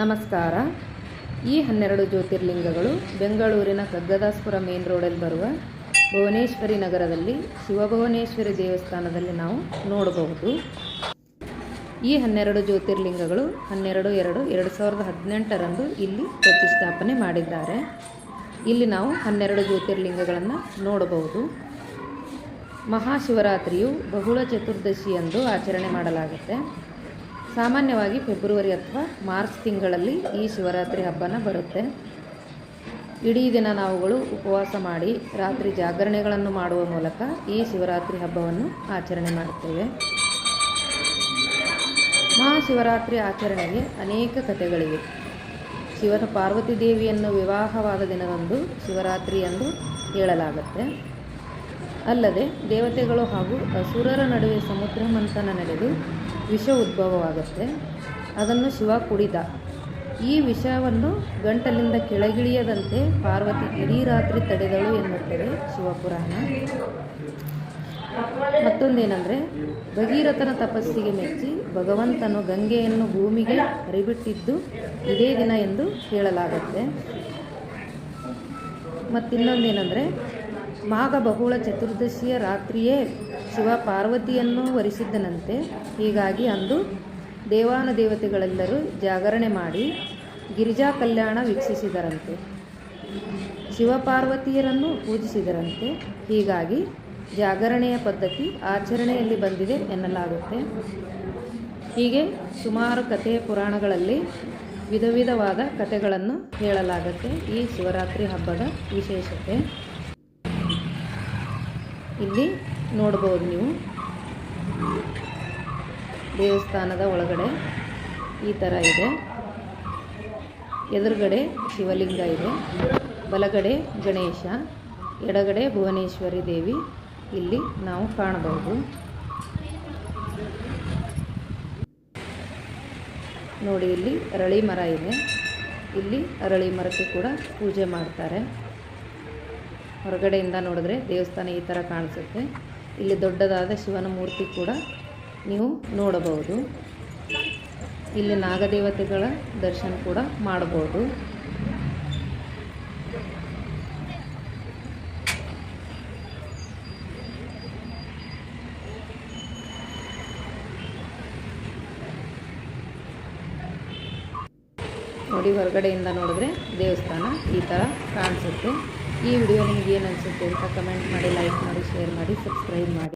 ನಮಸ್ಕಾರ. ಈ ಹನ್ನೆರಡು ಜ್ಯೋತಿರ್ಲಿಂಗಗಳು ಬೆಂಗಳೂರಿನ ಕಗ್ಗದಾಸ್ಪುರ ಮೇನ್ ರೋಡಲ್ಲಿ ಬರುವ ಭುವನೇಶ್ವರಿ ನಗರದಲ್ಲಿ, ಶಿವಭುವನೇಶ್ವರಿ ದೇವಸ್ಥಾನದಲ್ಲಿ ನಾವು ನೋಡಬಹುದು. ಈ ಹನ್ನೆರಡು ಜ್ಯೋತಿರ್ಲಿಂಗಗಳು ಹನ್ನೆರಡು, ಎರಡು ಎರಡು ಸಾವಿರದ ಹದಿನೆಂಟರಂದು ಇಲ್ಲಿ ಪ್ರತಿಷ್ಠಾಪನೆ ಮಾಡಿದ್ದಾರೆ. ಇಲ್ಲಿ ನಾವು ಹನ್ನೆರಡು ಜ್ಯೋತಿರ್ಲಿಂಗಗಳನ್ನು ನೋಡಬಹುದು. ಮಹಾಶಿವರಾತ್ರಿಯು ಬಹುಳ ಚತುರ್ದಶಿಯಂದು ಆಚರಣೆ ಮಾಡಲಾಗುತ್ತೆ. ಸಾಮಾನ್ಯವಾಗಿ ಫೆಬ್ರವರಿ ಅಥವಾ ಮಾರ್ಚ್ ತಿಂಗಳಲ್ಲಿ ಈ ಶಿವರಾತ್ರಿ ಹಬ್ಬನ ಬರುತ್ತೆ. ಇಡೀ ದಿನ ನಾವುಗಳು ಉಪವಾಸ ಮಾಡಿ ರಾತ್ರಿ ಜಾಗರಣೆಗಳನ್ನು ಮಾಡುವ ಮೂಲಕ ಈ ಶಿವರಾತ್ರಿ ಹಬ್ಬವನ್ನು ಆಚರಣೆ ಮಾಡುತ್ತೇವೆ. ಮಹಾಶಿವರಾತ್ರಿ ಆಚರಣೆಗೆ ಅನೇಕ ಕಥೆಗಳಿವೆ. ಶಿವನ ಪಾರ್ವತಿ ದೇವಿಯನ್ನು ವಿವಾಹವಾದ ದಿನದಂದು ಶಿವರಾತ್ರಿ ಎಂದು ಹೇಳಲಾಗುತ್ತೆ. ಅಲ್ಲದೆ ದೇವತೆಗಳು ಹಾಗೂ ಅಸುರರ ನಡುವೆ ಸಮುದ್ರ ಮಂಥನ ನಡೆದು ವಿಷ ಉದ್ಭವವಾಗುತ್ತೆ. ಅದನ್ನು ಶಿವ ಕುಡಿದ. ಈ ವಿಷವನ್ನು ಗಂಟಲಿಂದ ಕೆಳಗಿಳಿಯದಂತೆ ಪಾರ್ವತಿ ಇಡೀ ರಾತ್ರಿ ತಡೆದಳು ಎನ್ನುತ್ತದೆ ಶಿವಪುರಾಣ. ಮತ್ತೊಂದೇನೆಂದರೆ, ಭಗೀರಥನ ತಪಸ್ಸಿಗೆ ಮೆಚ್ಚಿ ಭಗವಂತನು ಗಂಗೆಯನ್ನು ಭೂಮಿಗೆ ಹರಿಬಿಟ್ಟಿದ್ದು ಇದೇ ದಿನ ಎಂದು ಹೇಳಲಾಗುತ್ತೆ. ಮತ್ತಿನ್ನೊಂದೇನೆಂದರೆ ಮಾಘ ಬಹುಳ ಚತುರ್ದಶಿಯ ರಾತ್ರಿಯೇ ಶಿವ ಪಾರ್ವತಿಯನ್ನು ವರಿಸಿದ್ದನಂತೆ. ಹೀಗಾಗಿ ಅಂದು ದೇವಾನುದೇವತೆಗಳೆಲ್ಲರೂ ಜಾಗರಣೆ ಮಾಡಿ ಗಿರಿಜಾ ಕಲ್ಯಾಣ ವೀಕ್ಷಿಸಿದರಂತೆ. ಶಿವಪಾರ್ವತಿಯರನ್ನು ಪೂಜಿಸಿದರಂತೆ. ಹೀಗಾಗಿ ಜಾಗರಣೆಯ ಪದ್ಧತಿ ಆಚರಣೆಯಲ್ಲಿ ಬಂದಿದೆ ಎನ್ನಲಾಗುತ್ತೆ. ಹೀಗೆ ಸುಮಾರು ಕಥೆ ಪುರಾಣಗಳಲ್ಲಿ ವಿಧ ವಿಧವಾದ ಕಥೆಗಳನ್ನು ಹೇಳಲಾಗುತ್ತೆ. ಈ ಶಿವರಾತ್ರಿ ಹಬ್ಬದ ವಿಶೇಷತೆ. ಇಲ್ಲಿ ನೋಡ್ಬೋದು ನೀವು. ದೇವಸ್ಥಾನದ ಒಳಗಡೆ ಈ ಥರ ಇದೆ. ಎದುರುಗಡೆ ಶಿವಲಿಂಗ ಇದೆ. ಬಲಗಡೆ ಗಣೇಶ, ಎಡಗಡೆ ಭುವನೇಶ್ವರಿ ದೇವಿ ಇಲ್ಲಿ ನಾವು ಕಾಣಬಹುದು. ನೋಡಿ, ಇಲ್ಲಿ ಅರಳಿ ಮರ ಇದೆ. ಇಲ್ಲಿ ಅರಳಿ ಮರಕ್ಕೆ ಕೂಡ ಪೂಜೆ ಮಾಡ್ತಾರೆ. ಹೊರಗಡೆಯಿಂದ ನೋಡಿದ್ರೆ ದೇವಸ್ಥಾನ ಈ ಥರ ಕಾಣಿಸುತ್ತೆ. ಇಲ್ಲಿ ದೊಡ್ಡದಾದ ಶಿವನ ಮೂರ್ತಿ ಕೂಡ ನೀವು ನೋಡಬಹುದು. ಇಲ್ಲಿ ನಾಗದೇವತೆಗಳ ದರ್ಶನ ಕೂಡ ಮಾಡಬಹುದು. ನೋಡಿ, ಹೊರಗಡೆಯಿಂದ ನೋಡಿದ್ರೆ ದೇವಸ್ಥಾನ ಈ ಥರ ಕಾಣಿಸುತ್ತೆ. ಈ ವಿಡಿಯೋ ನಿಮ್ಗೆ ಏನು ಅನಿಸುತ್ತೆ ಅಂತ ಕಮೆಂಟ್ ಮಾಡಿ ಲೈಕ್ ಮಾಡಿ ಶೇರ್ ಮಾಡಿ ಸಬ್ಸ್ಕ್ರೈಬ್ ಮಾಡಿ.